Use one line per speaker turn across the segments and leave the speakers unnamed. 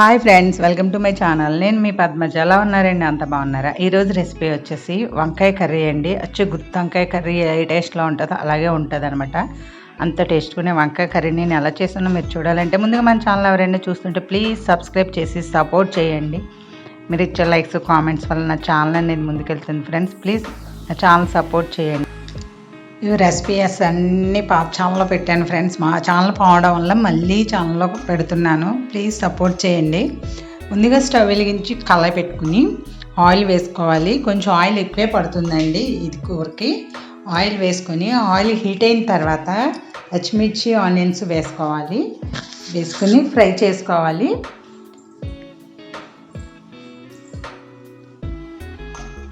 Hi friends welcome to my channel. నేను మీ పద్మజ. ఎలా ఉన్నారండి? అంత బాగున్నారా? ఈరోజు రెసిపీ వచ్చేసి వంకాయ కర్రీ అండి. వచ్చి గుత్తి వంకాయ కర్రీ ఏ టేస్ట్లో ఉంటుందో అలాగే ఉంటుంది అనమాట అంత టేస్ట్గానే వంకాయ కర్రీ నేను ఎలా చేస్తున్నా మీరు చూడాలంటే ముందుగా మన ఛానల్ ఎవరైనా చూస్తుంటే ప్లీజ్ సబ్స్క్రైబ్ చేసి సపోర్ట్ చేయండి. మీరు ఇచ్చే లైక్స్ కామెంట్స్ వల్ల నా ఛానల్ అనేది ముందుకెళ్తుంది. ఫ్రెండ్స్ ప్లీజ్ నా ఛానల్ సపోర్ట్ చేయండి. ఇవి రెసిపీస్ అన్నీ పాప ఛానల్లో పెట్టాను ఫ్రెండ్స్ మా ఛానల్ పోవడం వల్ల మళ్ళీ ఛానల్లో పెడుతున్నాను. ప్లీజ్ సపోర్ట్ చేయండి. ముందుగా స్టవ్ వెలిగించి కళాయి పెట్టుకుని ఆయిల్ వేసుకోవాలి. కొంచెం ఆయిల్ ఎక్కువే పడుతుందండి ఇది కూరకి. ఆయిల్ వేసుకొని ఆయిల్ హీట్ అయిన తర్వాత పచ్చిమిర్చి ఆనియన్స్ వేసుకోవాలి. వేసుకుని ఫ్రై చేసుకోవాలి.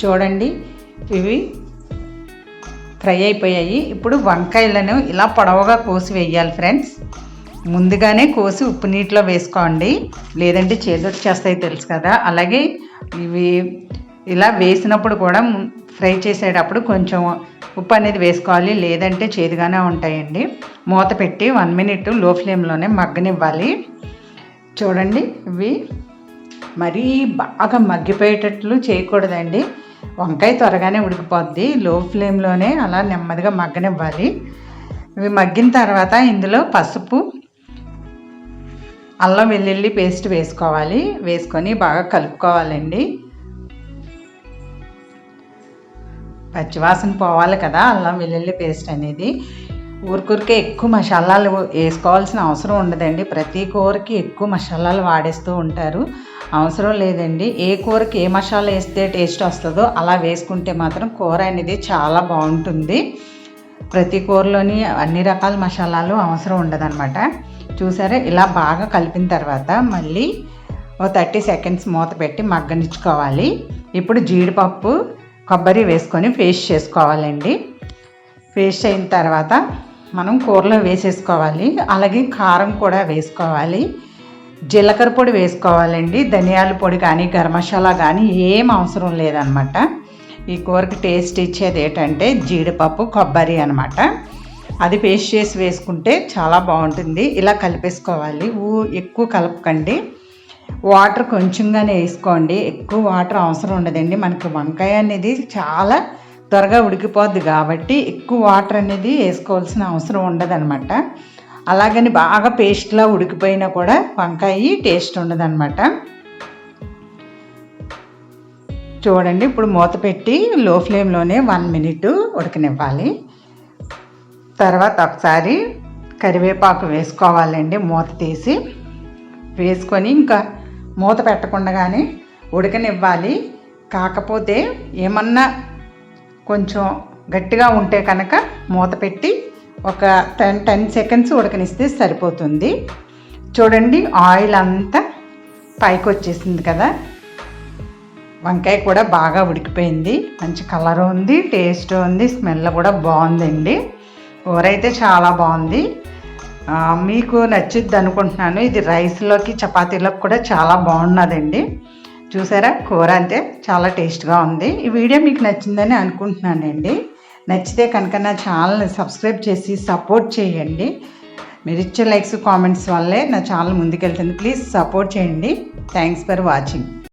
చూడండి ఇవి ఫ్రై అయిపోయాయి. ఇప్పుడు వంకాయలను ఇలా పొడవుగా కోసి వేయాలి ఫ్రెండ్స్. ముందుగానే కోసి ఉప్పు నీటిలో వేసుకోండి. లేదంటే చేదొచ్చేస్తాయి తెలుసు కదా. అలాగే ఇవి ఇలా వేసినప్పుడు కూడా ఫ్రై చేసేటప్పుడు కొంచెం ఉప్పు అనేది వేసుకోవాలి. లేదంటే చేదుగానే ఉంటాయండి. మూత పెట్టి వన్ మినిట్లో ఫ్లేమ్లోనే మగ్గనివ్వాలి. చూడండి ఇవి మరీ బాగా మగ్గిపోయేటట్లు చేయకూడదండి. వంకాయ త్వరగానే ఉడికిపోద్ది. లో ఫ్లేమ్లోనే అలా నెమ్మదిగా మగ్గనివ్వాలి. ఇవి మగ్గిన తర్వాత ఇందులో పసుపు అల్లం వెల్లుల్లి పేస్ట్ వేసుకోవాలి. వేసుకొని బాగా కలుపుకోవాలండి. పచ్చివాసన పోవాలి కదా అల్లం వెల్లుల్లి పేస్ట్ అనేది. ఊరికూరికే ఎక్కువ మసాలాలు వేసుకోవాల్సిన అవసరం ఉండదండి. ప్రతి కూరకి ఎక్కువ మసాలాలు వాడేస్తూ ఉంటారు. అవసరం లేదండి. ఏ కూరకి ఏ మసాలా వేస్తే టేస్ట్ వస్తుందో అలా వేసుకుంటే మాత్రం కూర అనేది చాలా బాగుంటుంది. ప్రతి కూరలోని అన్ని రకాల మసాలాలు అవసరం ఉండదన్నమాట. చూసారా? ఇలా బాగా కలిపిన తర్వాత మళ్ళీ ఓ థర్టీ సెకండ్స్ మూత పెట్టి మగ్గనిచ్చుకోవాలి. ఇప్పుడు జీడిపప్పు కొబ్బరి వేసుకొని పేస్ట్ చేసుకోవాలండి. పేస్ట్ అయిన తర్వాత మనం కూరలో వేసేసుకోవాలి. అలాగే కారం కూడా వేసుకోవాలి. జీలకర్ర పొడి వేసుకోవాలండి ధనియాల పొడి కానీ గరం మసాలా కానీ ఏం అవసరం లేదనమాట ఈ కూరకి టేస్ట్ ఇచ్చేది ఏంటంటే జీడిపప్పు కొబ్బరి అనమాట అది పేస్ట్ చేసి వేసుకుంటే చాలా బాగుంటుంది. ఇలా కలిపేసుకోవాలి. ఊ ఎక్కువ కలపకండి. వాటర్ కొంచెంగానే వేసుకోండి. ఎక్కువ వాటర్ అవసరం ఉండదండి. మనకి వంకాయ అనేది చాలా త్వరగా ఉడికిపోద్ది కాబట్టి ఎక్కువ వాటర్ అనేది వేసుకోవాల్సిన అవసరం ఉండదనమాట అలాగని బాగా పేస్ట్లా ఉడికిపోయినా కూడా వంకాయ టేస్ట్ ఉండదన్నమాట. చూడండి ఇప్పుడు మూత పెట్టి లో ఫ్లేమ్లోనే వన్ మినిట్ ఉడకనివ్వాలి. తర్వాత ఒకసారి కరివేపాకు వేసుకోవాలండి మూత తీసి. వేసుకొని ఇంకా మూత పెట్టకుండానే ఉడకనివ్వాలి. కాకపోతే ఏమన్నా కొంచెం గట్టిగా ఉంటే కనుక మూత పెట్టి ఒక టెన్ టెన్ సెకండ్స్ ఉడకనిస్తే సరిపోతుంది. చూడండి ఆయిల్ అంతా పైకి వచ్చేసింది కదా. వంకాయ కూడా బాగా ఉడికిపోయింది. మంచి కలర్ ఉంది టేస్ట్ ఉంది స్మెల్ కూడా బాగుందండి. కూర అయితే చాలా బాగుంది. మీకు నచ్చుద్ది అనుకుంటున్నాను. ఇది రైస్లోకి చపాతీలోకి కూడా చాలా బాగున్నదండి. చూసారా? కూర అంతే చాలా టేస్ట్గా ఉంది. ఈ వీడియో మీకు నచ్చిందని అనుకుంటున్నానండి. నచ్చితే కనుక నా ఛానల్ని సబ్స్క్రైబ్ చేసి సపోర్ట్ చేయండి. మీరు ఇచ్చే లైక్స్ కామెంట్స్ వల్లే నా ఛానల్ ముందుకెళ్తుంది. ప్లీజ్ సపోర్ట్ చేయండి. Thanks for watching.